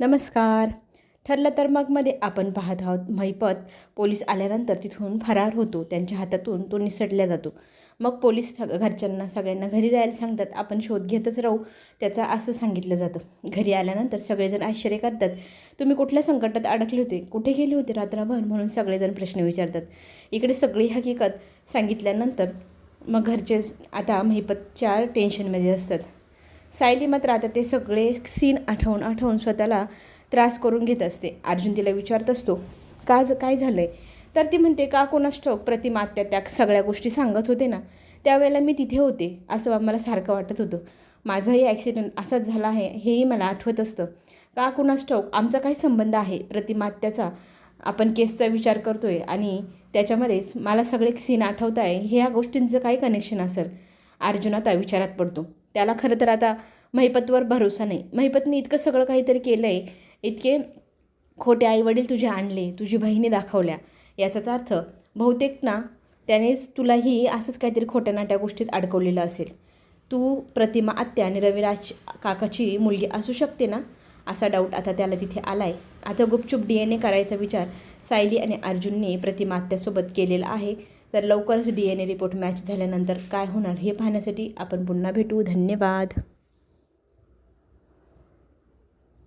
नमस्कार. ठरलं तर मग मध्ये आपण पाहत आहोत महिपत पोलीस आल्यानंतर तिथून फरार होतो. त्यांच्या हातातून तो निसटल्या जातो. मग पोलीस थ- घरच्यांना सगळ्यांना घरी जायला सांगतात आपण शोध घेतच राहू. त्याचा असं सांगितलं जातं. घरी आल्यानंतर सगळेजण आश्चर्य करतात. तुम्ही कुठल्या संकटात अडकले होते? कुठे गेले होते रात्रभर? म्हणून सगळेजण प्रश्न विचारतात. इकडे सगळी हकीकत सांगितल्यानंतर मग घरचे आता महिपतच्या टेन्शनमध्ये असतात. सायली मात्र आता ते सगळे सीन आठवून आठवून स्वतःला त्रास करून घेत असते. अर्जुन तिला विचारत असतो का ज काय झालं आहे तर ती म्हणते का कोणास ठोक प्रतिमा आत्या त्या सगळ्या गोष्टी सांगत होते ना त्यावेळेला मी तिथे होते असं आम्हाला सारखं वाटत होतं. माझाही ॲक्सिडेंट असाच झाला आहे हेही मला आठवत असतं. का कुणास ठाऊक? आमचा काय संबंध आहे? प्रतिमात्याचा आपण केसचा विचार करतो आहे आणि त्याच्यामध्येच मला सगळे सीन आठवत आहे ह्या गोष्टींचं काय कनेक्शन असेल? अर्जुन आता विचारात पडतो. त्याला खरं तर आता महिपतवर भरोसा नाही. महिपतने इतकं सगळं काहीतरी केलं आहे इतके खोटे आईवडील तुझे आणले तुझी बहिणी दाखवल्या. याचाच अर्थ बहुतेक ना त्यानेच तुलाही असंच काहीतरी खोट्या नाट्या गोष्टीत अडकवलेलं असेल. तू प्रतिमा आत्या आणि रविराज काकाची मुलगी असू शकते ना? असा डाऊट आता त्याला तिथे आला आहे आता गुपचूप डी एन ए करायचा विचार सायली आणि अर्जुनने प्रतिमा आत्यासोबत केलेला आहे. तर लवकरच D N A report match झाल्यानंतर काय होणार हे पाहण्यासाठी आपण पुन्हा भेटू. धन्यवाद.